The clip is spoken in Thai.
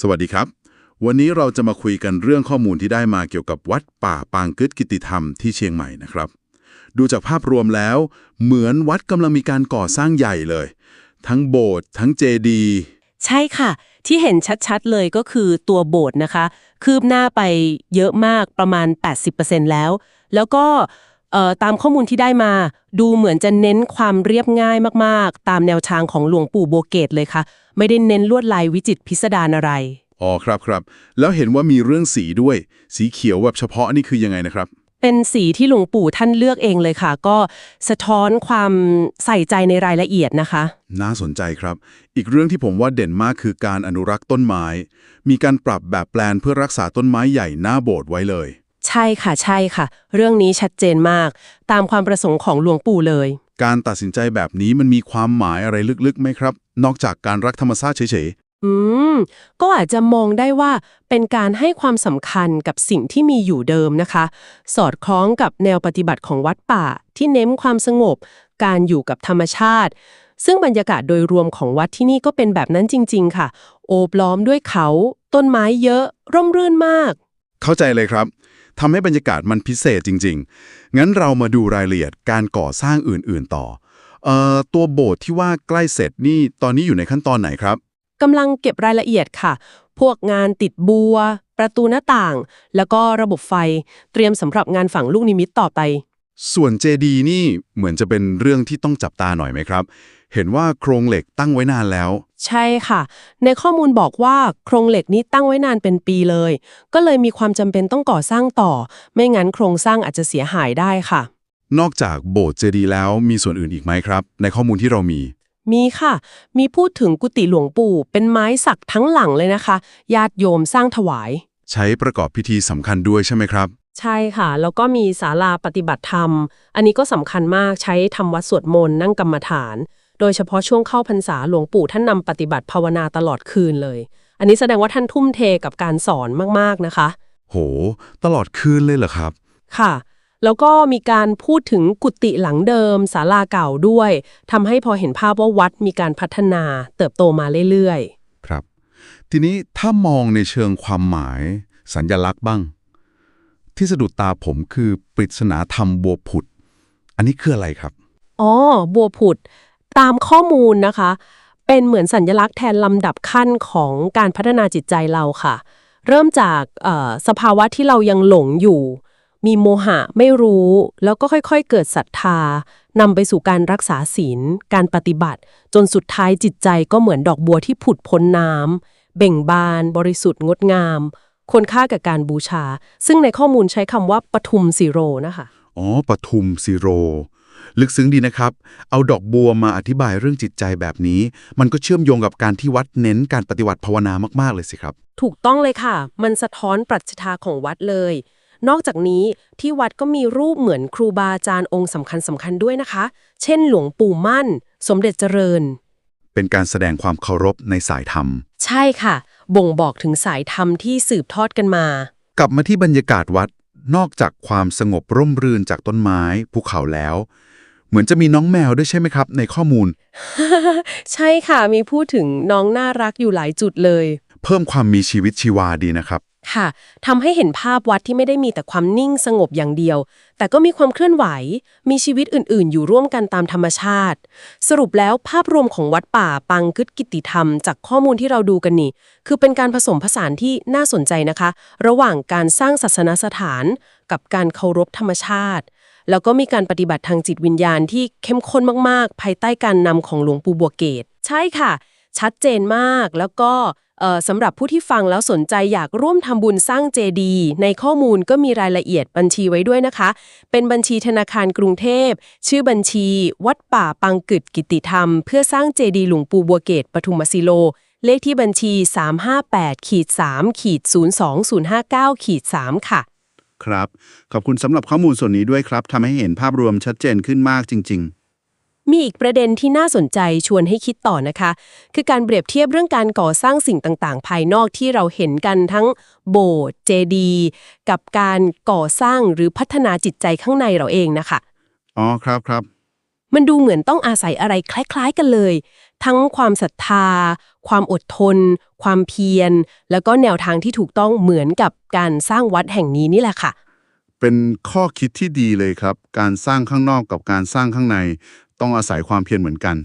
สวัสดีครับ วันนี้เราจะมาคุยกันเรื่องข้อมูลที่ได้มาเกี่ยวกับวัดป่าปางกึศกิติธรรมที่เชียงใหม่นะครับ ดูจากภาพรวมแล้ว เหมือนวัดกำลังมีการก่อสร้างใหญ่เลย ทั้งโบสถ์ทั้งเจดีย์ใช่ค่ะ ที่เห็นชัดๆเลยก็คือตัวโบสถ์นะคะ คืบหน้าไปเยอะมากประมาณ 80%แล้ว แล้วก็ เอ่อตามข้อมูลที่ได้มา ดูเหมือนจะเน้นความเรียบง่ายมากๆ ตามแนวทางของหลวงปู่โบเกตเลยค่ะ ไม่ได้เน้นลวดลายวิจิตรพิสดารอะไร อ๋อครับครับ แล้วเห็นว่ามีเรื่องสีด้วย สีเขียวแบบเฉพาะนี่คือยังไงนะครับ เป็นสีที่หลวงปู่ท่านเลือกเองเลยค่ะ ก็สะท้อนความใส่ใจในรายละเอียดนะคะ น่าสนใจครับ อีกเรื่องที่ผมว่าเด่นมากคือการอนุรักษ์ต้นไม้ มีการปรับแบบแปลนเพื่อรักษาต้นไม้ใหญ่หน้าโบสถ์ไว้เลย ใช่ค่ะใช่ค่ะ เรื่องนี้ชัดเจนมาก ตามความประสงค์ของหลวงปู่เลย การตัดสินใจแบบนี้มันมีความหมายอะไรลึกๆไหมครับ นอกจากการรักธรรมชาติเฉยอืม ก็อาจจะมองได้ว่าเป็นการให้ความสำคัญกับสิ่งที่มีอยู่เดิมนะคะ สอดคล้องกับแนวปฏิบัติของวัดป่า ที่เน้นความสงบ การอยู่กับธรรมชาติ ซึ่งบรรยากาศโดยรวมของวัดที่นี่ก็เป็นแบบนั้นจริง ๆ ค่ะ โอบล้อมด้วยเขา ต้นไม้เยอะ ร่มรื่นมากๆ เข้าใจเลยครับทำให้บรรยากาศมันพิเศษจริง ๆ งั้นเรามาดูรายละเอียดการก่อสร้างอื่นๆต่อเอ่อตัวโบสถ์ที่ว่าใกล้เสร็จนี่ตอนนี้อยู่ในขั้นตอนไหนครับกำลังเก็บรายละเอียดค่ะ พวกงานติดบัว ประตูหน้าต่าง แล้วก็ระบบไฟ เตรียมสำหรับงานฝังลูกนิมิตต่อไป ส่วนเจดีนี่เหมือนจะเป็นเรื่องที่ต้องจับตาหน่อยไหมครับ เห็นว่าโครงเหล็กตั้งไว้นานแล้ว ใช่ค่ะ ในข้อมูลบอกว่าโครงเหล็กนี้ตั้งไว้นานเป็นปีเลย ก็เลยมีความจำเป็นต้องก่อสร้างต่อ ไม่งั้นโครงสร้างอาจจะเสียหายได้ค่ะ นอกจากโบสถ์เจดีย์แล้วมีส่วนอื่นอีกไหมครับ ในข้อมูลที่เรามี มีค่ะ มีพูดถึงกุฏิหลวงปู่ เป็นไม้สักทั้งหลังเลยนะคะ ญาติโยมสร้างถวาย ใช้ประกอบพิธีสำคัญด้วยใช่ไหมครับ ใช่ค่ะ แล้วก็มีศาลาปฏิบัติธรรม อันนี้ก็สำคัญมากใช้ทำวัดสวดมนต์นั่งกรรมฐาน โดยเฉพาะช่วงเข้าพรรษาหลวงปู่ท่านนำปฏิบัติภาวนาตลอดคืนเลย อันนี้แสดงว่าท่านทุ่มเทกับการสอนมากๆนะคะ โห ตลอดคืนเลยเหรอครับ ค่ะ แล้วก็มีการพูดถึงกุฏิหลังเดิมศาลาเก่าด้วยทำให้พอเห็นภาพว่าวัดมีการพัฒนาเติบโตมาเรื่อยครับ ทีนี้ถ้ามองในเชิงความหมาย สัญญลักษณ์บ้าง ที่สะดุดตาผมคือปริศนาธรรมบัวผุด อันนี้คืออะไรครับๆอ๋อ บัวผุด ตามข้อมูลนะคะ เป็นเหมือนสัญลักษณ์แทนลำดับขั้นของการพัฒนาจิตใจเราค่ะ เริ่มจากสภาวะที่เรายังหลงอยู่ มีโมหะไม่รู้ แล้วก็ค่อยๆ เกิดศรัทธานำไปสู่การรักษาศีล การปฏิบัติ จนสุดท้ายจิตใจก็เหมือนดอกบัวที่ผุดพ้นน้ำเบ่งบาน บริสุทธิ์งดงามควรค่ากับการบูชา ซึ่งในข้อมูลใช้คำว่าปทุมสีโรนะคะ อ๋อ ปทุมซีโร ลึกซึ้งดีนะครับ เอาดอกบัวมาอธิบายเรื่องจิตใจแบบนี้ มันก็เชื่อมโยงกับการที่วัดเน้นการปฏิบัติภาวนามากๆเลยสิครับ ถูกต้องเลยค่ะ มันสะท้อนปรัชญาของวัดเลย นอกจากนี้ที่วัดก็มีรูปเหมือนครูบาอาจารย์องค์สำคัญสำคัญๆด้วยนะคะ เช่น หลวงปู่มั่น สมเด็จเจริญ เป็นการแสดงความเคารพในสายธรรม ใช่ค่ะ บ่งบอกถึงสายธรรมที่สืบทอดกันมา กลับมาที่บรรยากาศวัดนอกจากความสงบร่มรื่นจากต้นไม้ภูเขาแล้ว เหมือนจะมีน้องแมวด้วยใช่ไหมครับ ในข้อมูล ใช่ค่ะมีพูดถึงน้องน่ารักอยู่หลายจุดเลย เพิ่มความมีชีวิตชีวาดีนะครับ ค่ะทำให้เห็นภาพวัดที่ไม่ได้มีแต่ความนิ่งสงบอย่างเดียว แต่ก็มีความเคลื่อนไหว มีชีวิตอื่น ๆ อยู่ร่วมกันตามธรรมชาติ สรุปแล้วภาพรวมของวัดป่าปังกึศกิติธรรม จากข้อมูลที่เราดูกันนี่ คือเป็นการผสมผสานที่น่าสนใจนะคะ ระหว่างการสร้างศาสนสถาน กับการเคารพธรรมชาติ แล้วก็มีการปฏิบัติทางจิตวิญญาณที่เข้มข้นมากๆ ภายใต้การนำของหลวงปู่บัวเกต ใช่ค่ะ ชัดเจนมากแล้วก็สำหรับผู้ที่ฟังแล้วสนใจอยากร่วมทำบุญสร้างเจดี ในข้อมูลก็มีรายละเอียดบัญชีไว้ด้วยนะคะ เป็นบัญชีธนาคารกรุงเทพ ชื่อบัญชี วัดป่าปังกึดกิติธรรม เพื่อสร้างเจดีหลวงปู่บัวเกตปทุมศิโล เลขที่บัญชี 358ขีด3ขีด02059ขีด3ค่ะ ครับ ขอบคุณสำหรับข้อมูลส่วนนี้ด้วยครับทำให้เห็นภาพรวมชัดเจนขึ้นมากจริงมีอีกประเด็นที่น่าสนใจชวนให้คิดต่อนะคะ คือการเปรียบเทียบเรื่องการก่อสร้างสิ่งต่างๆ ภายนอกที่เราเห็นกันทั้งโบสถ์เจดีย์กับการก่อสร้างหรือพัฒนาจิตใจข้างในเราเองนะคะๆอ๋อครับครับ มันดูเหมือนต้องอาศัยอะไรคล้าย ๆ กันเลย ทั้งความศรัทธา ความอดทน ความเพียร แล้วก็แนวทางที่ถูกต้องเหมือนกับการสร้างวัดแห่งนี้นี่แหละค่ะ เป็นข้อคิดที่ดีเลยครับ การสร้างข้างนอกกับการสร้างข้างในต้องอาศัยความเพียรเหมือนกัน